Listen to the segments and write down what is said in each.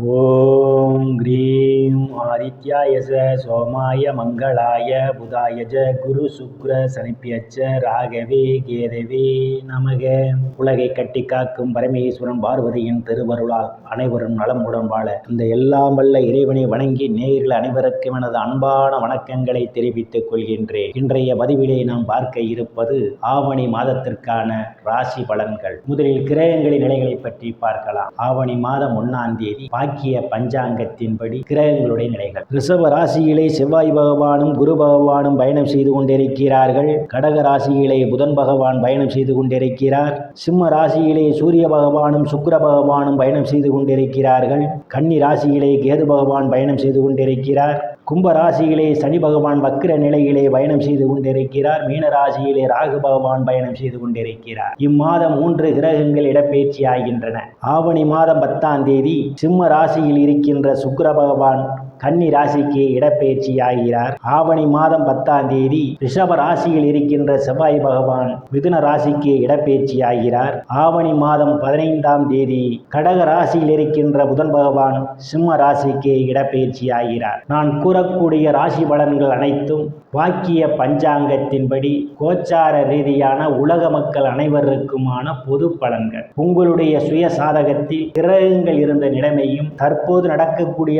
ॐ ग्रीं ஆதித்யாய ச சோமாய மங்களாய புதாய ஜ குரு சுக்ர சனிப்பியச்ச ராகவே கேதவே நமக. உலகை கட்டி காக்கும் பரமேஸ்வரன் பார்வதியின் திருவருளால் அனைவரும் நலமுடன் வாழ இந்த எல்லாம் வல்ல இறைவனை வணங்கி நேயர்கள் அனைவருக்கும் எனது அன்பான வணக்கங்களை தெரிவித்துக் கொள்கின்றேன். இன்றைய பதிவிலே நாம் பார்க்க இருப்பது ஆவணி மாதத்திற்கான ராசி பலன்கள். முதலில் கிரகங்களின் நிலைகளை பற்றி பார்க்கலாம். ஆவணி மாதம் ஒன்னாம் தேதி பாக்கிய பஞ்சாங்கத்தின்படி கிரகங்களுடைய நிலைகள். ரிஷப ராசியிலே செவ்வாய் பகவானும் குரு பகவானும் பயணம் செய்து கொண்டிருக்கிறார்கள். கடக ராசியிலே புதன் பகவான் பயணம் செய்து கொண்டிருக்கிறார். சிம்ம ராசியிலே சூரிய பகவானும் சுக்கர பகவானும் பயணம் செய்து கொண்டிருக்கிறார்கள். கன்னி ராசியிலே கேது பகவான் பயணம் செய்து கொண்டிருக்கிறார். கும்ப ராசியிலே சனி பகவான் வக்கிர நிலையிலே பயணம் செய்து கொண்டிருக்கிறார். மீன ராசியிலே ராகு பகவான் பயணம் செய்து கொண்டிருக்கிறார். இம்மாதம் மூன்று கிரகங்கள் இடப்பெயர்ச்சி ஆகின்றன. ஆவணி மாதம் பத்தாம் தேதி சிம்ம ராசியில் இருக்கின்ற சுக்கர பகவான் கன்னி ராசிக்கு இடப்பெயர்ச்சி ஆகிறார் ஆவணி மாதம் பத்தாம் தேதி ரிஷப ராசியில் இருக்கின்ற செவ்வாய் பகவான் மிதுன ராசிக்கு இடப்பெயர்ச்சி ஆகிறார் ஆவணி மாதம் பதினைந்தாம் தேதி கடக ராசியில் இருக்கின்ற புதன் பகவான் சிம்ம ராசிக்கு இடப்பெயர்ச்சி ஆகிறார் நான் கூறக்கூடிய ராசி பலன்கள் அனைத்தும் வாக்கிய பஞ்சாங்கத்தின்படி கோச்சார ரீதியான உலக மக்கள் அனைவருக்குமான பொது பலன்கள். உங்களுடைய சுய சாதகத்தில் கிரகங்கள் இருந்த நிலைமையும் தற்போது நடக்கக்கூடிய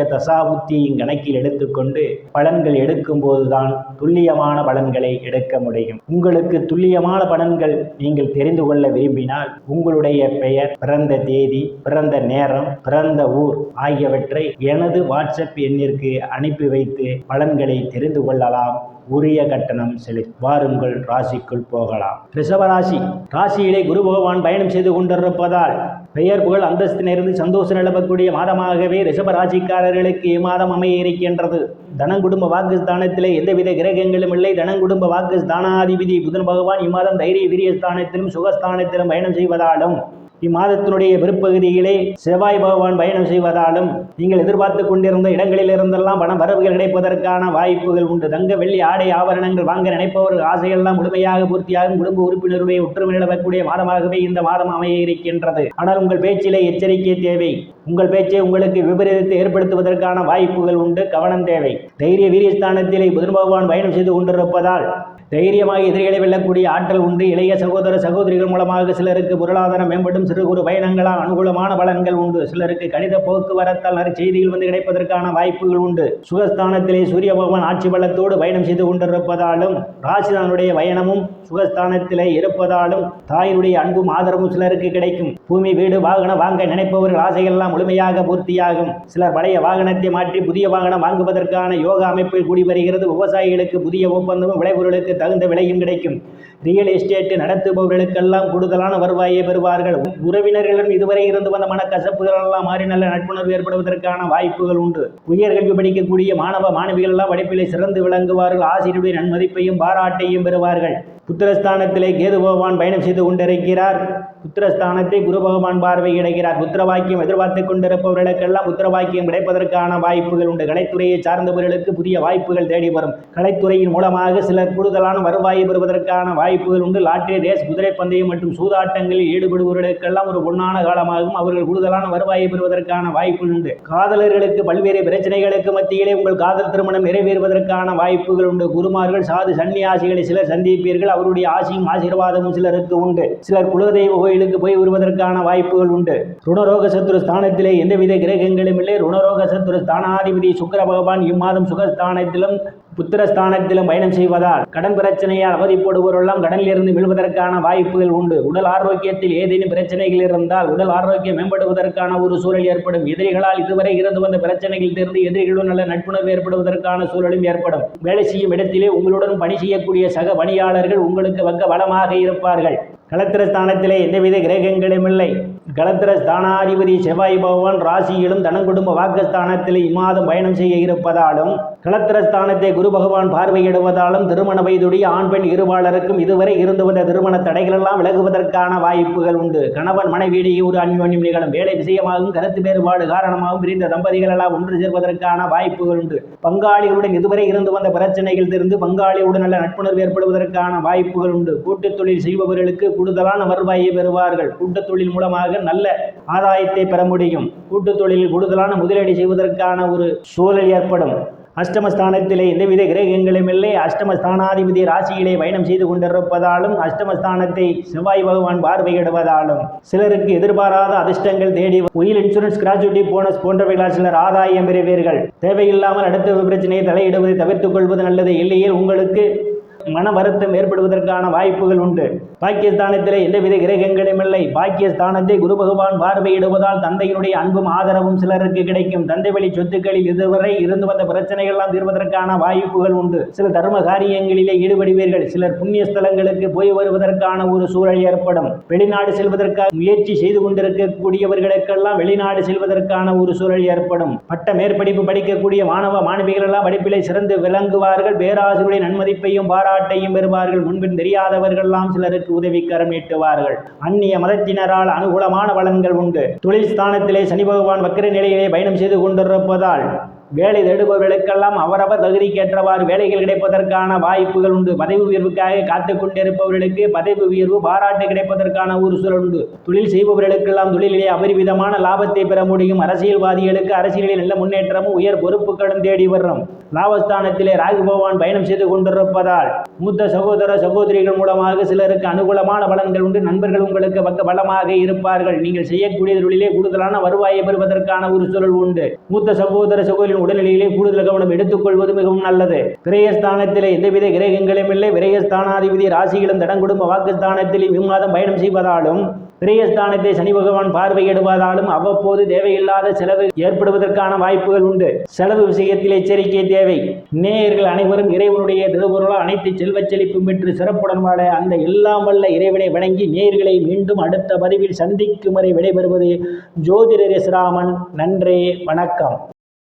தசாபுத்தியும் கணக்கில் எடுத்துக்கொண்டு பலன்கள் எடுக்கும் போதுதான் துல்லியமான பலன்களை எடுக்க முடியும். உங்களுக்கு துல்லியமான பலன்கள் நீங்கள் தெரிந்து கொள்ள விரும்பினால் உங்களுடைய பெயர் பிறந்த தேதி பிறந்த நேரம் பிறந்த ஊர் ஆகியவற்றை எனது வாட்ஸ்அப் எண்ணிற்கு அனுப்பி வைத்து பலன்களை தெரிந்து கொள்ளலாம். உரிய கட்டணம் செலு வாருங்கள் ராசிக்குள் போகலாம். ரிஷபராசி ராசியிலே குரு பகவான் பயணம் செய்து கொண்டிருப்பதால் பெயர் புகழ் அந்தஸ்தினிருந்து சந்தோஷம் நிலவக்கூடிய மாதமாகவே ரிஷபராசிக்காரர்களுக்கு இம்மாதம் அமைய இருக்கின்றது. தனங்குடும்ப வாக்குஸ்தானத்திலே எந்தவித கிரகங்களும் இல்லை. தனங்குடும்ப வாக்கு ஸ்தானாதிபதி புதன் பகவான் இம்மாதம் தைரிய வீரியஸ்தானத்திலும் சுகஸ்தானத்திலும் பயணம் செய்வதாலும் இம்மாதத்தினுடைய பிற்பகுதியிலே செவ்வாய் பகவான் பயணம் செய்வதாலும் நீங்கள் எதிர்பார்த்து கொண்டிருந்த இடங்களில் இருந்தெல்லாம் பண வரவுகள் கிடைப்பதற்கான வாய்ப்புகள் உண்டு. தங்க வெள்ளி ஆடை ஆபரணங்கள் வாங்க நினைப்பவர்கள் ஆசையெல்லாம் முழுமையாக பூர்த்தியாகும். குடும்ப உறுப்பினருடைய ஒற்றுமை நிலவக்கூடிய மாதமாகவே இந்த மாதம் அமைய இருக்கின்றது. ஆனால் உங்கள் பேச்சிலே எச்சரிக்கை தேவை. உங்கள் பேச்சை உங்களுக்கு விபரீதத்தை ஏற்படுத்துவதற்கான வாய்ப்புகள் உண்டு. கவனம் தேவை. தைரிய வீரியஸ்தானத்திலே புதன் பகவான் பயணம் செய்து கொண்டிருப்பதால் தைரியமாக எதிரிகளை வெல்லக்கூடிய ஆற்றல் உண்டு. இளைய சகோதர சகோதரிகள் மூலமாக சிலருக்கு பொருளாதாரம் மேம்படும். சிறு குறு பயணங்களால் அனுகூலமான பலன்கள் உண்டு. சிலருக்கு கணித போக்குவரத்தால் செய்திகள் வந்து கிடைப்பதற்கான வாய்ப்புகள் உண்டு. சுகஸ்தானத்திலே சூரிய பகவான் ஆட்சி பலத்தோடு பயணம் செய்து கொண்டிருப்பதாலும் ராசிதானுடைய பயணமும் சுகஸ்தானத்திலே இருப்பதாலும் தாயினுடைய அன்பும் ஆதரவும் சிலருக்கு கிடைக்கும். பூமி வீடு வாகனம் வாங்க நினைப்பவர்கள் ஆசையெல்லாம் முழுமையாக பூர்த்தியாகும். சிலர் பழைய வாகனத்தை மாற்றி புதிய வாகனம் வாங்குவதற்கான யோகா அமைப்பில் கூடி வருகிறது. விவசாயிகளுக்கு புதிய ஒப்பந்தமும் விளைபொருளுக்கு தகுந்த விலையும் கிடைக்கும். ரியல் எஸ்டேட் நடத்துபவர்களுக்கெல்லாம் கூடுதலான வருவாயை பெறுவார்கள். உறவினர்களிடம் இதுவரை இருந்து வந்த மனக்கசப்புகள் எல்லாம் மாறி நல்ல நட்புணர்வு ஏற்படுவதற்கான வாய்ப்புகள் உண்டு. உயர்கல்வி படிக்கக்கூடிய மாணவ மாணவிகள் எல்லாம் படிப்பிலே சிறந்து விளங்குவார்கள். ஆசிரியருடைய நன்மதிப்பையும் பாராட்டையும் பெறுவார்கள். புத்திரஸ்தானத்திலே கேது பகவான் பயணம் செய்து கொண்டிருக்கிறார். புத்திரஸ்தானத்தை குரு பகவான் பார்வையிடுகிறார். புத்திரவாக்கியம் எதிர்பார்த்து கொண்டிருப்பவர்களுக்கெல்லாம் புத்திரவாக்கியம் கிடைப்பதற்கான வாய்ப்புகள் உண்டு. கலைத்துறையை சார்ந்தவர்களுக்கு புதிய வாய்ப்புகள் தேடி வரும். கலைத்துறையின் மூலமாக சிலர் கூடுதலான வருவாயை பெறுவதற்கான வாய்ப்புகள் உண்டு. லாட்டரி ரேஸ் குதிரை பந்தயம் மற்றும் சூதாட்டங்களில் ஈடுபடுபவர்களுக்கெல்லாம் ஒரு பொன்னான காலமாகும். அவர்கள் கூடுதலான வருவாயை பெறுவதற்கான வாய்ப்புகள் உண்டு. காதலர்களுக்கு பல்வேறு பிரச்சனைகளுக்கு மத்தியிலே உங்கள் காதல் திருமணம் நிறைவேறுவதற்கான வாய்ப்புகள் உண்டு. குருமார்கள் சாது சன்னியாசிகளை சிலர் சந்திப்பீர்கள். அவருடைய ஆசையும் ஆசீர்வாதமும் சிலருக்கு உண்டு. சிலர் குலதெய்வ கோயிலுக்கு போய் வருவதற்கான வாய்ப்புகள் உண்டு. ருணரோக சத்துரு ஸ்தானத்திலே எந்தவித கிரகங்களும் இல்லை. ருணரோக சத்துரு ஸ்தானாதிபதி சுக்கர பகவான் இம்மாதம் சுகஸ்தானத்திலும் புத்திரஸ்தானத்திலும் பயணம் செய்வதால் கடன் பிரச்சனையால் அவதிப்படுவோரெல்லாம் கடனில் இருந்து மீள்வதற்கான வாய்ப்புகள் உண்டு. உடல் ஆரோக்கியத்தில் ஏதேனும் பிரச்சனைகள் இருந்தால் உடல் ஆரோக்கியம் மேம்படுவதற்கான ஒரு சூழல் ஏற்படும். எதிரிகளால் இதுவரை இருந்து வந்த பிரச்சனைகள் தெரிந்து எதிரிகளுடன் நல்ல நட்புணர்வு ஏற்படுவதற்கான சூழலும் ஏற்படும். வேலை செய்யும் இடத்திலே உங்களுடன் பணி செய்யக்கூடிய சக பணியாளர்கள் உங்களுக்கு வக்க வளமாக இருப்பார்கள். களத்திர ஸ்தானத்திலே எந்தவித கிரகங்களும் இல்லை. கலத்திரஸ்தானாதிபதி செவ்வாய் பகவான் ராசியிலும் தனங்குடும்ப வாக்குஸ்தானத்தில் இம்மாதம் பயணம் செய்ய இருப்பதாலும் கலத்திரஸ்தானத்தை குரு பகவான் பார்வையிடுவதாலும் திருமண வயதுடைய ஆண் பெண் இருபாளருக்கும் இதுவரை இருந்து வந்த திருமண தடைகளெல்லாம் விலகுவதற்கான வாய்ப்புகள் உண்டு. கணவன் மனைவியிடையே ஒரு அந்யோன்யம் நிகழும். வேலை விஷயமாகவும் கருத்து வேறுபாடு காரணமாகவும் பிரிந்த தம்பதிகள் எல்லாம் ஒன்று சேர்வதற்கான வாய்ப்புகள் உண்டு. பங்காளிகளுடன் இதுவரை இருந்து வந்த பிரச்சனைகள் இருந்து பங்காளியுடன் நல்ல நட்புணர்வு ஏற்படுவதற்கான வாய்ப்புகள் உண்டு. கூட்டுத் தொழில் செய்பவர்களுக்கு கூடுதலான வருவாயை பெறுவார்கள். கூட்டுத் தொழில் மூலமாக நல்ல ஆதாயத்தை பெற முடியும். கூட்டுத் தொழிலில் கூடுதலான முதலீடு செய்வதற்கான ஒரு சூழல் ஏற்படும். அஷ்டமஸ்தானத்திலே எந்தவித கிரகங்களும் இல்லை. அஷ்டமஸ்தானாதிபதி ராசியிலே பயணம் செய்து கொண்டிருப்பதாலும் அஷ்டமஸ்தானத்தை செவ்வாய் பகவான் பார்வையிடுவதாலும் சிலருக்கு எதிர்பாராத அதிர்ஷ்டங்கள் தேடி உயில் இன்சூரன்ஸ் கிராஜுவிட்டி போனஸ் போன்றவைகளால் சிலர் ஆதாயம் பெறுவீர்கள். தேவையில்லாமல் அடுத்த பிரச்சனையை தலையிடுவதை தவிர்த்துக் கொள்வது நல்லது. இல்லையே உங்களுக்கு மன வருத்தம் ஏற்படுவதற்கான வாய்ப்புகள் உண்டு. பாக்கியஸ்தானத்திலே எந்தவித கிரகங்களும் இல்லை. பாக்கியஸ்தானத்தை குரு பகவான் பார்வையிடுவதால் தந்தையினுடைய அன்பும் ஆதரவும் சிலருக்கு கிடைக்கும். தந்தை வழி சொத்துக்களில் இதுவரை இருந்து வந்த பிரச்சனைகள் எல்லாம் தீர்வதற்கான வாய்ப்புகள் உண்டு. சில தர்ம காரியங்களிலே ஈடுபடுவீர்கள். சிலர் புண்ணிய ஸ்தலங்களுக்கு போய் வருவதற்கான ஒரு சூழல் ஏற்படும். வெளிநாடு செல்வதற்காக முயற்சி செய்து கொண்டிருக்கக்கூடியவர்களுக்கெல்லாம் வெளிநாடு செல்வதற்கான ஒரு சூழல் ஏற்படும். பட்ட மேற்படிப்பு படிக்கக்கூடிய மாணவ மாணவிகள் எல்லாம் படிப்பிலே சிறந்து விளங்குவார்கள். பேராசிரியருடைய நன்மதிப்பையும் பாராட்டையும் பெறுவார்கள். முன்பின் தெரியாதவர்கள் எல்லாம் சிலருக்கு உதவிக்கரம் நீட்டுவார்கள். அந்நிய மதத்தினரால் அனுகூலமான பலன்கள் உண்டு. தொழில் ஸ்தானத்திலே சனி பகவான் வக்கர நிலையிலே பயணம் செய்து கொண்டிருப்பதால் வேலை தேடுபவர்களுக்கெல்லாம் அவரவர் தகுதிக்கேற்றவாறு வேலைகள் கிடைப்பதற்கான வாய்ப்புகள் உண்டு. பதவி உயர்வுக்காக காத்து கொண்டிருப்பவர்களுக்கு பதவி உயர்வு பாராட்டு கிடைப்பதற்கான ஒரு சூழல் உண்டு. தொழில் செய்பவர்களுக்கெல்லாம் தொழிலிலே அபரிவிதமான லாபத்தை பெற முடியும். அரசியல்வாதிகளுக்கு அரசியலில் நல்ல முன்னேற்றமும் உயர் பொறுப்புகளும் தேடி வரும் லாபஸ்தானத்திலே ராகு பகவான் பயணம் செய்து கொண்டிருப்பதால் மூத்த சகோதர சகோதரிகள் மூலமாக சிலருக்கு அனுகூலமான பலன்கள் உண்டு. நண்பர்கள் உங்களுக்கு பக்க பலமாக இருப்பார்கள். நீங்கள் செய்யக்கூடிய தொழிலே கூடுதலான வருவாயை பெறுவதற்கான ஒரு சூழல் உண்டு. மூத்த சகோதர சகோதரி சகோதரின் உடல்நிலையிலே கூடுதல் கவனம் எடுத்துக்கொள்வது மிகவும் நல்லது. விரயஸ்தானத்திலே எந்தவித கிரகங்களும் இல்லை. விரயஸ்தானாதிபதி ராசியிலும் தடங்குடும்ப வாக்குஸ்தானத்தில் இம்மாதம் பயணம் செய்வதாலும் விரயஸ்தானத்தை சனி பகவான் பார்வையிடுவதாலும் அவ்வப்போது தேவையில்லாத செலவு ஏற்படுவதற்கான வாய்ப்புகள் உண்டு. செலவு விஷயத்தில் எச்சரிக்கை தேவை. நேயர்கள் அனைவரும் இறைவனுடைய திருவுருளால் அனைத்து செல்வச் செழிப்பும் பெற்று சிறப்புடன் வாழ அந்த எல்லாம் வல்ல இறைவனை வணங்கி நேயர்களை மீண்டும் அடுத்த பதிவில் சந்திக்கும் வரை விடைபெறுவது ஜோதிடர் எஸ் ராமன் வணக்கம்.